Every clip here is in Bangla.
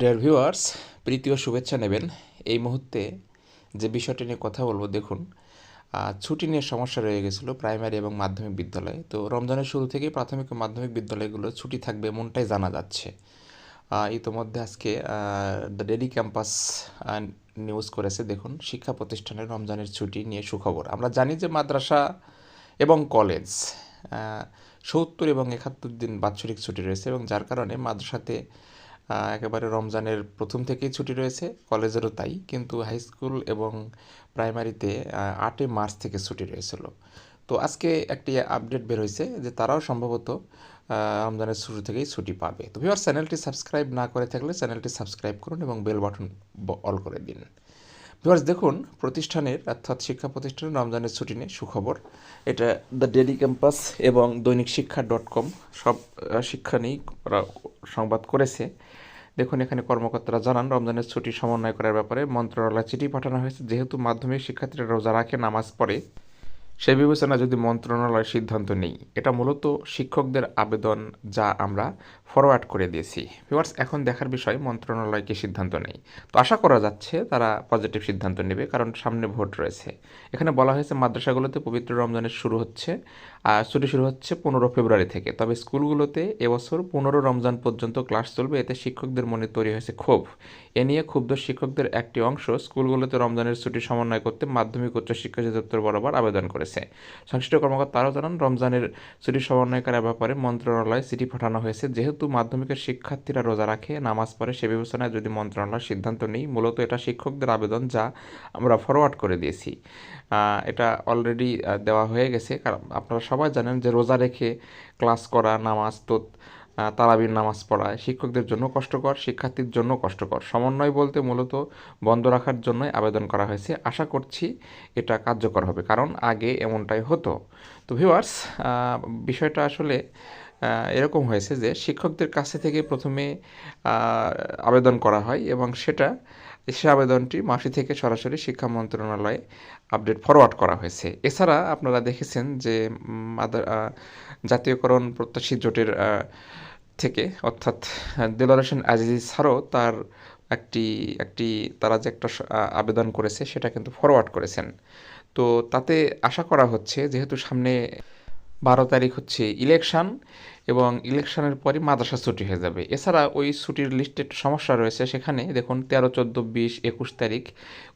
ডিয়ার ভিউয়ার্স প্রীতি ও শুভেচ্ছা নেবেন। এই মুহূর্তে যে বিষয়টি নিয়ে কথা বলব, দেখুন ছুটি নিয়ে সমস্যা রয়ে গেছিল প্রাইমারি এবং মাধ্যমিক বিদ্যালয়ে। তো রমজানের শুরু থেকেই প্রাথমিক ও মাধ্যমিক বিদ্যালয়গুলো ছুটি থাকবে এমনটাই জানা যাচ্ছে। ইতোমধ্যে আজকে দ্য ডেলি ক্যাম্পাস নিউজ করেছে, দেখুন, শিক্ষা প্রতিষ্ঠানের রমজানের ছুটি নিয়ে সুখবর। আমরা জানি যে মাদ্রাসা এবং কলেজ সত্তর এবং একাত্তর দিন বাৎসরিক ছুটি রয়েছে এবং যার কারণে মাদ্রাসাতে একেবারে রমজানের প্রথম থেকেই ছুটি রয়েছে, কলেজেরও তাই, কিন্তু হাই স্কুল এবং প্রাইমারিতে আটই মার্চ থেকে ছুটি রয়েছিল। তো আজকে একটি আপডেট বের হয়েছে যে তারাও সম্ভবত রমজানের শুরু থেকেই ছুটি পাবে। তো ভিউয়ার চ্যানেলটি সাবস্ক্রাইব না করে থাকলে চ্যানেলটি সাবস্ক্রাইব করুন এবং বেল বাটন অল করে দিন। ভিউয়ার্স দেখুন, প্রতিষ্ঠানের, অর্থাৎ শিক্ষা প্রতিষ্ঠানের রমজানের ছুটি নিয়ে সুখবর। এটা দ্য ডেলি ক্যাম্পাস এবং দৈনিক শিক্ষা ডট কম সব শিক্ষা নিয়েই সংবাদ করেছে। দেখুন, এখানে কর্মকর্তারা জানান, রমজানের ছুটি সমন্বয় করার ব্যাপারে মন্ত্রণালয়ে চিঠি পাঠানো হয়েছে। যেহেতু মাধ্যমিক শিক্ষার্থীরা রোজা রাখে, নামাজ পড়ে সেই বিবেচনা যদি মন্ত্রণালয় সিদ্ধান্ত নেই, এটা মূলত শিক্ষকদের আবেদন যা আমরা ফরওয়ার্ড করে দিয়েছি। ভিউয়ার্স এখন দেখার বিষয় মন্ত্রণালয়কে সিদ্ধান্ত নেই? তো আশা করা যাচ্ছে তারা পজিটিভ সিদ্ধান্ত নেবে, কারণ সামনে ভোট রয়েছে। এখানে বলা হয়েছে, মাদ্রাসাগুলোতে পবিত্র রমজানের শুরু হচ্ছে আর ছুটি শুরু হচ্ছে পনেরো ফেব্রুয়ারি থেকে। তবে স্কুলগুলোতে এবছর পনেরো রমজান পর্যন্ত ক্লাস চলবে, এতে শিক্ষকদের মনে তৈরি হয়েছে ক্ষোভ। এ নিয়ে ক্ষুব্ধ শিক্ষকদের একটি অংশ স্কুলগুলোতে রমজানের ছুটি সমন্বয় করতে মাধ্যমিক উচ্চ শিক্ষা অধিদপ্তর বরাবর আবেদন করেছে। সংশ্লিষ্ট কর্মকর্তা আরও জানান, রমজানের ছুটি সমন্বয় করার ব্যাপারে মন্ত্রণালয়ে চিঠি পাঠানো হয়েছে। যেহেতু মাধ্যমিকের শিক্ষার্থীরা রোজা রাখে, নামাজ পড়ে, সে বিবেচনায় যদি মন্ত্রণালয় সিদ্ধান্ত নেই, মূলত এটা শিক্ষকদের আবেদন যা আমরা ফরওয়ার্ড করে দিয়েছি। এটা অলরেডি দেওয়া হয়ে গেছে। কারণ আপনারা সবাই জানেন যে রোজা রেখে ক্লাস করা, নামাজ, তো তারাবির নামাজ পড়ায় শিক্ষকদের জন্য কষ্টকর, শিক্ষার্থীর জন্য কষ্টকর। সমন্বয় বলতে মূলত বন্ধ রাখার জন্যই আবেদন করা হয়েছে। আশা করছি এটা কার্যকর হবে, কারণ আগে এমনটাই হতো। তো ভিউয়ার্স বিষয়টা আসলে এরকম হয়েছে যে শিক্ষকদের কাছে থেকে প্রথমে আবেদন করা হয় এবং সেটা সে আবেদনটি মাসি থেকে সরাসরি শিক্ষা মন্ত্রণালয়ে আপডেট ফরওয়ার্ড করা হয়েছে। এছাড়া আপনারা দেখেছেন যে জাতীয়করণ প্রত্যাশী জোটের থেকে, অর্থাৎ দেলোয়ার হোসেন আজিজ স্যারও তার একটি একটি, তারা যে একটা আবেদন করেছে সেটা কিন্তু ফরওয়ার্ড করেছেন। তো তাতে আশা করা হচ্ছে, যেহেতু সামনে বারো তারিখ হচ্ছে ইলেকশন এবং ইলেকশনের পরই মাদ্রাসা ছুটি হয়ে যাবে। এছাড়া ওই ছুটির লিস্টে একটু সমস্যা রয়েছে। সেখানে দেখুন, তেরো, চোদ্দ, বিশ, একুশ তারিখ,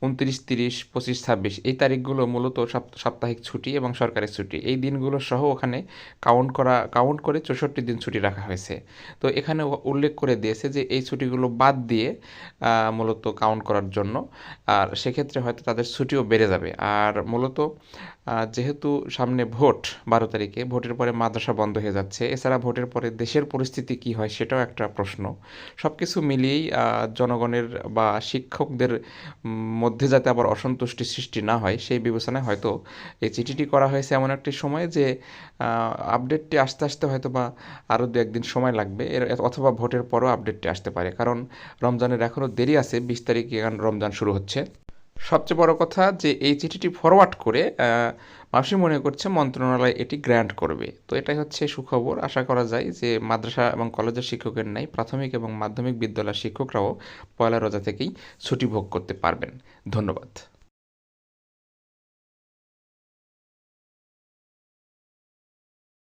উনত্রিশ, তিরিশ, পঁচিশ, ছাব্বিশ, এই তারিখগুলো মূলত সাপ্তাহিক ছুটি এবং সরকারি ছুটি। এই দিনগুলো সহ ওখানে কাউন্ট করা কাউন্ট করে চৌষট্টি দিন ছুটি রাখা হয়েছে। তো এখানে উল্লেখ করে দিয়েছে যে এই ছুটিগুলো বাদ দিয়ে মূলত কাউন্ট করার জন্য। আর সেক্ষেত্রে হয়তো তাদের ছুটিও বেড়ে যাবে। আর মূলত যেহেতু সামনে ভোট বারো তারিখে, ভোটের পরে মাদ্রাসা বন্ধ হয়ে যাচ্ছে। এছাড়া ভোটের পরে দেশের পরিস্থিতি কী হয় সেটাও একটা প্রশ্ন। সব কিছু মিলিয়েই জনগণের বা শিক্ষকদের মধ্যে যাতে আবার অসন্তুষ্টি সৃষ্টি না হয়, সেই বিবেচনায় হয়তো এই চিঠিটি করা হয়েছে এমন একটি সময় যে আপডেটটি আসতে আসতে হয়তো বা আরও দু একদিন সময় লাগবে, এর, অথবা ভোটের পরও আপডেটটি আসতে পারে। কারণ রমজানের এখনও দেরি আছে, বিশ তারিখে এখন রমজান শুরু হচ্ছে। সবচেয়ে বড় কথা যে এই চিঠিটি ফরওয়ার্ড করে মাসি মনে করছে মন্ত্রণালয় এটি গ্র্যান্ট করবে। তো এটাই হচ্ছে সুখবর। আশা করা যায় যে মাদ্রাসা এবং কলেজের শিক্ষকের নাই প্রাথমিক এবং মাধ্যমিক বিদ্যালয়ের শিক্ষকরাও পয়লা রোজা থেকেই ছুটি ভোগ করতে পারবেন। ধন্যবাদ।